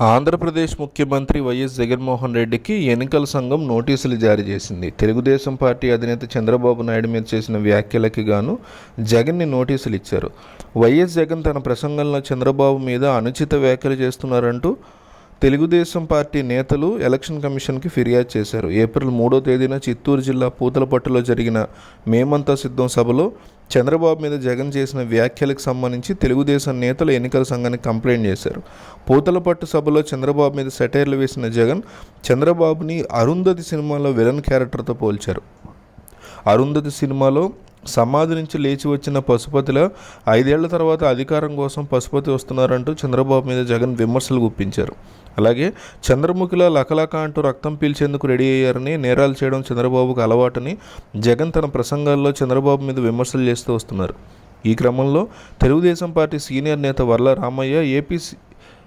ఆంధ్రప్రదేశ్ ముఖ్యమంత్రి వైఎస్ జగన్మోహన్ రెడ్డికి ఎన్నికల సంఘం నోటీసులు జారీ చేసింది. తెలుగుదేశం పార్టీ అధినేత చంద్రబాబు నాయుడు మీద చేసిన వ్యాఖ్యలకి గాను జగన్ని నోటీసులు ఇచ్చారు వైఎస్ జగన్ తన ప్రసంగంలో చంద్రబాబు మీద అనుచిత వ్యాఖ్యలు చేస్తున్నారంటూ తెలుగుదేశం పార్టీ నేతలు ఎలక్షన్ కమిషన్కి ఫిర్యాదు చేశారు. ఏప్రిల్ మూడో తేదీన చిత్తూరు జిల్లా పూతలపట్టులో జరిగిన మేమంతా సిద్ధం సభలో చంద్రబాబు మీద జగన్ చేసిన వ్యాఖ్యలకు సంబంధించి తెలుగుదేశం నేతలు ఎన్నికల సంఘానికి కంప్లైంట్ చేశారు. పూతలపట్టు సభలో చంద్రబాబు మీద సెటైర్లు వేసిన జగన్ చంద్రబాబుని అరుంధతి సినిమాలో విలన్ క్యారెక్టర్తో పోల్చారు. అరుంధతి సినిమాలో సమాధి నుంచి లేచి వచ్చిన పశుపతిలో ఐదేళ్ళ తర్వాత అధికారం కోసం పశుపతి వస్తున్నారంటూ చంద్రబాబు మీద జగన్ విమర్శలు గుప్పించారు. అలాగే చంద్రముఖిలో లకలక అంటూ రక్తం పీల్చేందుకు రెడీ అయ్యారని నేరాలు చేయడం చంద్రబాబుకు అలవాటని జగన్ తన ప్రసంగాల్లో చంద్రబాబు మీద విమర్శలు చేస్తూ వస్తున్నారు. ఈ క్రమంలో తెలుగుదేశం పార్టీ సీనియర్ నేత వర్ల రామయ్య ఏపీ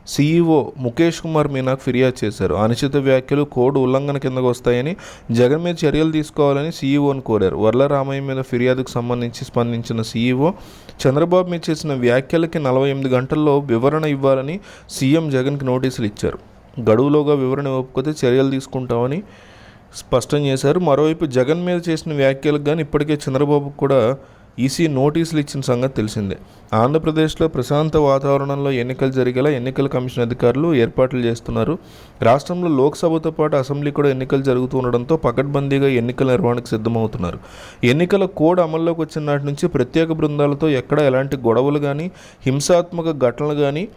సీఈఓ ముఖేష్ కుమార్ మీనాకు ఫిర్యాదు చేశారు. అనుచిత వ్యాఖ్యలు కోడ్ ఉల్లంఘన కిందకు వస్తాయని జగన్ మీద చర్యలు తీసుకోవాలని సీఈఓను కోరారు. వర్ల రామయ్య మీద ఫిర్యాదుకు సంబంధించి స్పందించిన సీఈఓ చంద్రబాబు మీద చేసిన వ్యాఖ్యలకి నలభై ఎనిమిది గంటల్లో వివరణ ఇవ్వాలని సీఎం జగన్కి నోటీసులు ఇచ్చారు. గడువులోగా వివరణ ఇవ్వకపోతే చర్యలు తీసుకుంటామని స్పష్టం చేశారు. మరోవైపు జగన్ మీద చేసిన వ్యాఖ్యలకు కానీ ఇప్పటికే చంద్రబాబుకు కూడా ఈసీ నోటీసులు ఇచ్చిన సంగతి తెలిసిందే. ఆంధ్రప్రదేశ్లో ప్రశాంత వాతావరణంలో ఎన్నికలు జరిగేలా ఎన్నికల కమిషన్ అధికారులు ఏర్పాట్లు చేస్తున్నారు. రాష్ట్రంలో లోక్సభతో పాటు అసెంబ్లీ కూడా ఎన్నికలు జరుగుతూ ఉండడంతో పకడ్బందీగా ఎన్నికల నిర్వహణకు సిద్ధమవుతున్నారు. ఎన్నికల కోడ్ అమల్లోకి వచ్చిన నాటి నుంచి ప్రత్యేక బృందాలతో ఎక్కడ ఎలాంటి గొడవలు కానీ హింసాత్మక ఘటనలు కానీ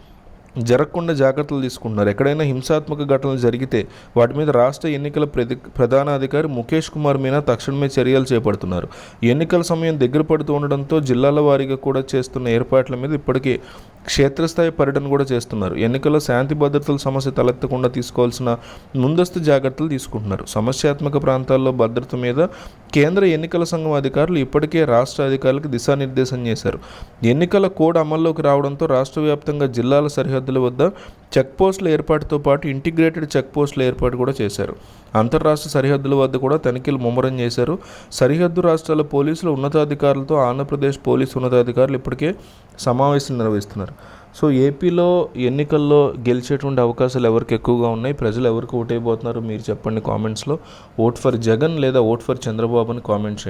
జరగకుండా జాగ్రత్తలు తీసుకుంటున్నారు. ఎక్కడైనా హింసాత్మక ఘటనలు జరిగితే వాటి మీద రాష్ట్ర ఎన్నికల ప్రతి ప్రధానాధికారి ముఖేష్ కుమార్ మీద తక్షణమే చర్యలు చేపడుతున్నారు. ఎన్నికల సమయం దగ్గర పడుతూ ఉండడంతో జిల్లాల వారీగా కూడా చేస్తున్న ఏర్పాట్ల మీద ఇప్పటికే క్షేత్రస్థాయి పర్యటన కూడా చేస్తున్నారు. ఎన్నికల్లో శాంతి భద్రతల సమస్య తలెత్తకుండా తీసుకోవాల్సిన ముందస్తు జాగ్రత్తలు తీసుకుంటున్నారు. సమస్యాత్మక ప్రాంతాల్లో భద్రత మీద కేంద్ర ఎన్నికల సంఘం అధికారులు ఇప్పటికే రాష్ట్ర అధికారులకు దిశానిర్దేశం చేశారు. ఎన్నికల కోడ్ అమల్లోకి రావడంతో రాష్ట్ర వ్యాప్తంగా జిల్లాల సరిహద్దుల వద్ద చెక్పోస్టుల ఏర్పాటుతో పాటు ఇంటిగ్రేటెడ్ చెక్పోస్టుల ఏర్పాటు కూడా చేశారు. అంతర్రాష్ట్ర సరిహద్దుల వద్ద కూడా తనిఖీలు ముమ్మరం చేశారు. సరిహద్దు రాష్ట్రాల పోలీసులు ఉన్నతాధికారులతో ఆంధ్రప్రదేశ్ పోలీసు ఉన్నతాధికారులు ఇప్పటికే సమావేశం నిర్వహిస్తున్నారు. సో ఏపీలో ఎన్నికల్లో గెలిచేటువంటి అవకాశాలు ఎవరికి ఎక్కువగా ఉన్నాయి? ప్రజలు ఎవరికి ఓటైపోతున్నారు? మీరు చెప్పండి కామెంట్స్లో. ఓట్ ఫర్ జగన్ లేదా ఓట్ ఫర్ చంద్రబాబు అని కామెంట్ చేయండి.